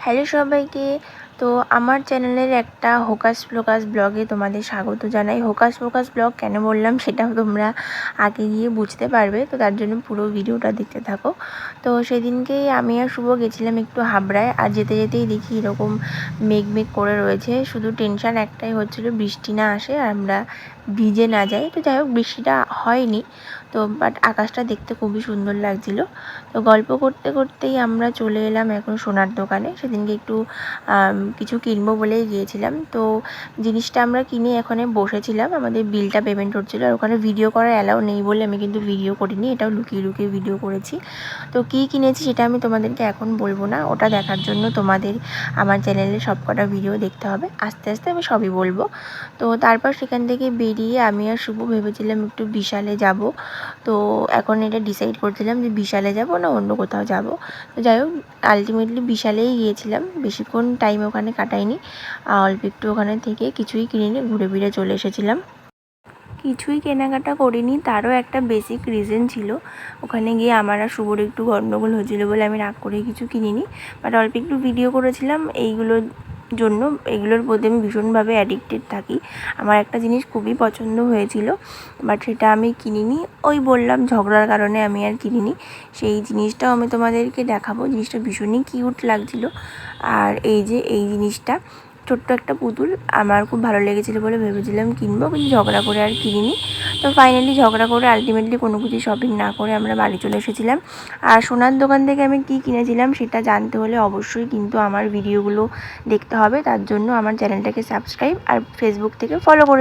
Hello সবাইকে তো আমার চ্যানেলের একটা হোকাস ফ্লোকাস ব্লগে তোমাদের স্বাগত জানাই। হোকাস ফোকাস ব্লগ কেন বললাম সেটাও তোমরা আগে গিয়ে বুঝতে পারবে, তো তার জন্য পুরো ভিডিওটা দেখতে থাকো। তো সেদিনকেই আমি আর শুভ গেছিলাম একটু হাবড়ায়, আর যেতে যেতেই দেখি এরকম মেঘ মেঘ করে রয়েছে। শুধু টেনশন একটাই হচ্ছিল, বৃষ্টি না আসে আর আমরা ভিজে না যাই। তো যাই হোক, বৃষ্টিটা হয়নি, তো বাট আকাশটা দেখতে খুবই সুন্দর লাগছিল। তো গল্প করতে করতেই আমরা চলে এলাম এখন সোনার দোকানে। সেদিনকে একটু কিছু কিনবো বলেই গিয়েছিলাম। তো জিনিসটা আমরা কিনে এখানে বসেছিলাম। আমাদের বিলটা পেমেন্ট হচ্ছিল আর ওখানে ভিডিও করার অ্যালাউ নেই বলে আমি কিন্তু ভিডিও করিনি। এটাও লুকিয়ে লুকিয়ে ভিডিও করেছি। তো কী কিনেছি সেটা আমি তোমাদেরকে এখন বলব না। ওটা দেখার জন্য তোমাদের আমার চ্যানেলে সবকটা ভিডিও দেখতে হবে। আস্তে আস্তে আমি সবই বলব। তো তারপর সেখান থেকে বেরিয়ে আমি আর শুভ ভেবেছিলাম একটু বিশালে যাব। তো এখন এটা ডিসাইড করছিলাম যে বিশালে যাব না অন্য কোথাও যাব। তো যাই হোক আলটিমেটলি বিশালেই গিয়েছিলাম। বেশিক্ষণ টাইম ওখানে কাটাইনি। আর অল্প একটু ওখানে থেকে কিছুই কিনে কিনিনি, ঘুরে ফিরে চলে এসেছিলাম। কিছুই কেনাকাটা করিনি, তারও একটা বেসিক রিজন ছিল। ওখানে গিয়ে আমার আর শুভর একটু গণ্ডগোল হয়েছিল বলে আমি রাগ করে কিছু কিনিনি। বাট অল্প একটু ভিডিও করেছিলাম এইগুলোর জন্য এগুলোর প্রতি আমি ভীষণভাবে অ্যাডিক্টেড থাকি। আমার একটা জিনিস খুবই পছন্দ হয়েছিল বাট সেটা আমি কিনিনি। ওই বললাম ঝগড়ার কারণে আমি আর কিনিনি। সেই জিনিসটাও আমি তোমাদেরকে দেখাবো। জিনিসটা ভীষণই কিউট লাগছিল। আর এই যে এই জিনিসটা, ছোট্ট একটা পুতুল, আমার খুব ভালো লেগেছিলো বলে ভেবেছিলাম কিনবো, কিন্তু ঝগড়া করে আর কিনিনি। তো ফাইনালি ঝগড়া করে আলটিমেটলি কোনো কিছু শপিং না করে আমরা বাড়ি চলে এসেছিলাম। আর সোনার দোকান থেকে আমি কি কিনেছিলাম সেটা জানতে হলে অবশ্যই কিন্তু আমার ভিডিওগুলো দেখতে হবে। তার জন্য আমার চ্যানেলটাকে সাবস্ক্রাইব আর ফেসবুক থেকে ফলো করে